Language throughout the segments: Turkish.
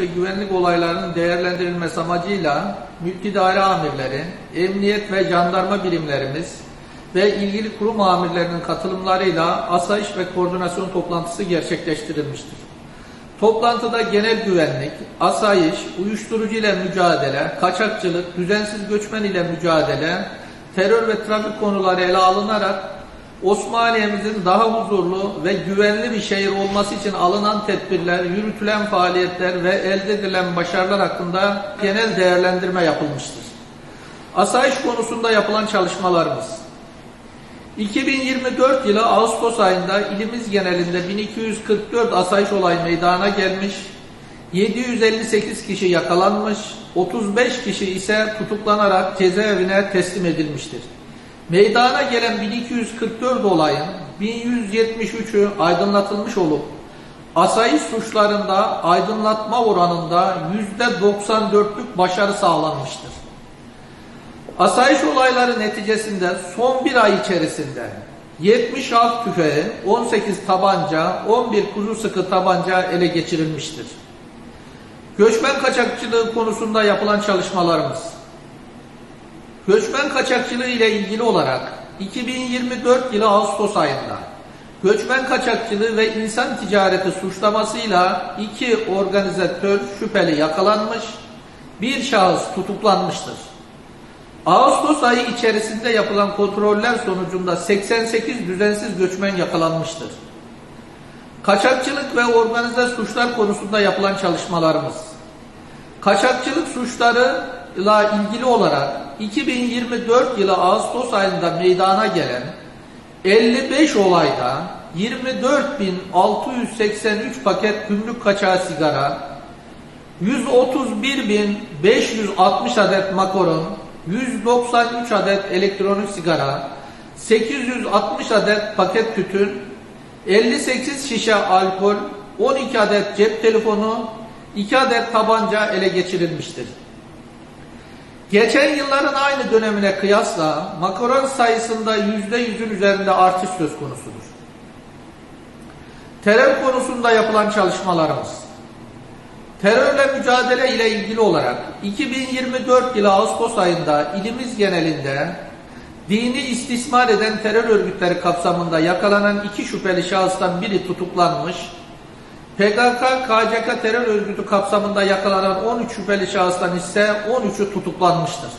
ve güvenlik olaylarının değerlendirilmesi amacıyla mülki daire amirleri, emniyet ve jandarma birimlerimiz ve ilgili kurum amirlerinin katılımlarıyla asayiş ve koordinasyon toplantısı gerçekleştirilmiştir. Toplantıda genel güvenlik, asayiş, uyuşturucu ile mücadele, kaçakçılık, düzensiz göçmen ile mücadele, terör ve trafik konuları ele alınarak Osmaniye'mizin daha huzurlu ve güvenli bir şehir olması için alınan tedbirler, yürütülen faaliyetler ve elde edilen başarılar hakkında genel değerlendirme yapılmıştır. Asayiş konusunda yapılan çalışmalarımız 2024 yılı Ağustos ayında ilimiz genelinde 1244 asayiş olay meydana gelmiş, 758 kişi yakalanmış, 35 kişi ise tutuklanarak cezaevine teslim edilmiştir. Meydana gelen 1244 olayın 1173'ü aydınlatılmış olup asayiş suçlarında aydınlatma oranında %94'lük başarı sağlanmıştır. Asayiş olayları neticesinde son bir ay içerisinde 70 av tüfeği, 18 tabanca, 11 kuzu sıkı tabanca ele geçirilmiştir. Göçmen kaçakçılığı konusunda yapılan çalışmalarımız Göçmen kaçakçılığı ile ilgili olarak 2024 yılı Ağustos ayında göçmen kaçakçılığı ve insan ticareti suçlamasıyla iki organizatör şüpheli yakalanmış, bir şahıs tutuklanmıştır. Ağustos ayı içerisinde yapılan kontroller sonucunda 88 düzensiz göçmen yakalanmıştır. Kaçakçılık ve organize suçlar konusunda yapılan çalışmalarımız. Kaçakçılık suçlarıyla ilgili olarak 2024 yılı Ağustos ayında meydana gelen 55 olayda 24.683 paket gümrük kaçağı sigara, 131.560 adet makaron, 193 adet elektronik sigara, 860 adet paket tütün, 58 şişe alkol, 12 adet cep telefonu, 2 adet tabanca ele geçirilmiştir. Geçen yılların aynı dönemine kıyasla makaron sayısında %100'ün üzerinde artış söz konusudur. Terör konusunda yapılan çalışmalarımız Terörle mücadele ile ilgili olarak 2024 yılı Ağustos ayında ilimiz genelinde dini istismar eden terör örgütleri kapsamında yakalanan iki şüpheli şahıstan biri tutuklanmış, PKK, KCK terör örgütü kapsamında yakalanan 13 şüpheli şahıstan ise 13'ü tutuklanmıştır.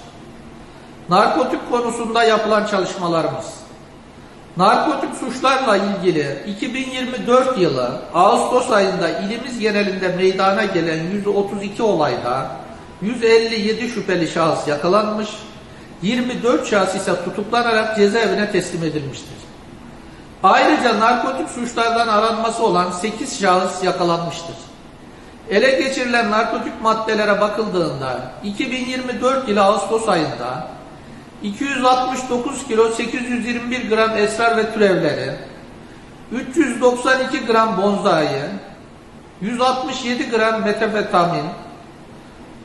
Narkotik konusunda yapılan çalışmalarımız Narkotik suçlarla ilgili 2024 yılı Ağustos ayında ilimiz genelinde meydana gelen 132 olayda 157 şüpheli şahıs yakalanmış, 24 şahıs ise tutuklanarak cezaevine teslim edilmiştir. Ayrıca narkotik suçlardan aranması olan 8 şahıs yakalanmıştır. Ele geçirilen narkotik maddelere bakıldığında 2024 yılı Ağustos ayında 269 kilo 821 gram esrar ve türevleri, 392 gram bonzai, 167 gram metafetamin,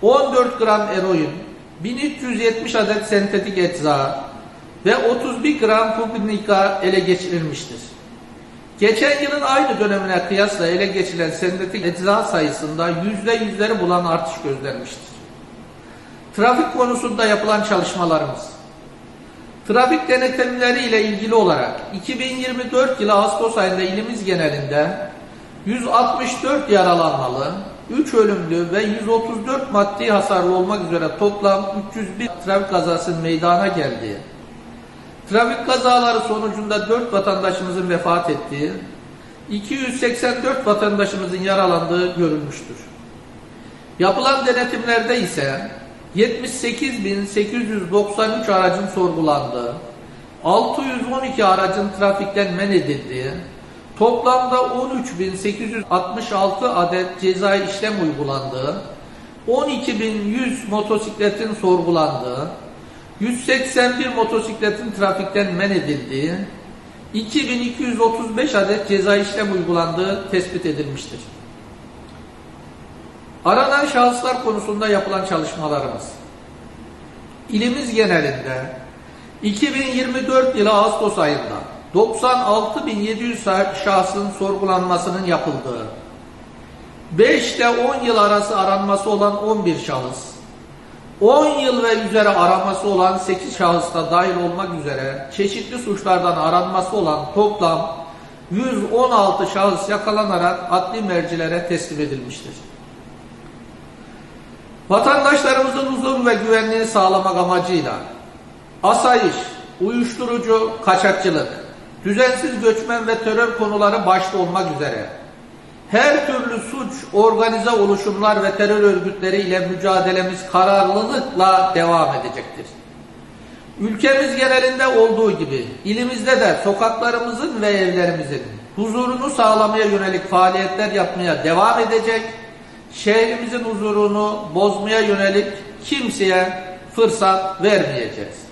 14 gram eroin, 1370 adet sentetik ecza ve 31 gram pubinika ele geçirilmiştir. Geçen yılın aynı dönemine kıyasla ele geçirilen sentetik ecza sayısında yüzde yüzleri bulan artış gözlenmiştir. Trafik konusunda yapılan çalışmalarımız Trafik denetimleri ile ilgili olarak 2024 yılı Ağustos ayında ilimiz genelinde 164 yaralanmalı, 3 ölümlü ve 134 maddi hasarlı olmak üzere toplam 301 trafik kazasının meydana geldiği, trafik kazaları sonucunda 4 vatandaşımızın vefat ettiği, 284 vatandaşımızın yaralandığı görülmüştür. Yapılan denetimlerde ise 78.893 aracın sorgulandığı, 612 aracın trafikten men edildiği, toplamda 13.866 adet cezai işlem uygulandığı, 12.100 motosikletin sorgulandığı, 181 motosikletin trafikten men edildiği, 2235 adet ceza işlem uygulandığı tespit edilmiştir. Aranan şahıslar konusunda yapılan çalışmalarımız. İlimiz genelinde 2024 yılı Ağustos ayında 96.700 şahsın sorgulanmasının yapıldığı, 5 ile 10 yıl arası aranması olan 11 şahıs, 10 yıl ve üzeri araması olan 8 şahıs da dahil olmak üzere çeşitli suçlardan aranması olan toplam 116 şahıs yakalanarak adli mercilere teslim edilmiştir. Vatandaşlarımızın huzur ve güvenliğini sağlamak amacıyla asayiş, uyuşturucu, kaçakçılık, düzensiz göçmen ve terör konuları başta olmak üzere her türlü suç, organize oluşumlar ve terör örgütleriyle mücadelemiz kararlılıkla devam edecektir. Ülkemiz genelinde olduğu gibi ilimizde de sokaklarımızın ve evlerimizin huzurunu sağlamaya yönelik faaliyetler yapmaya devam edecek, şehrimizin huzurunu bozmaya yönelik kimseye fırsat vermeyeceğiz.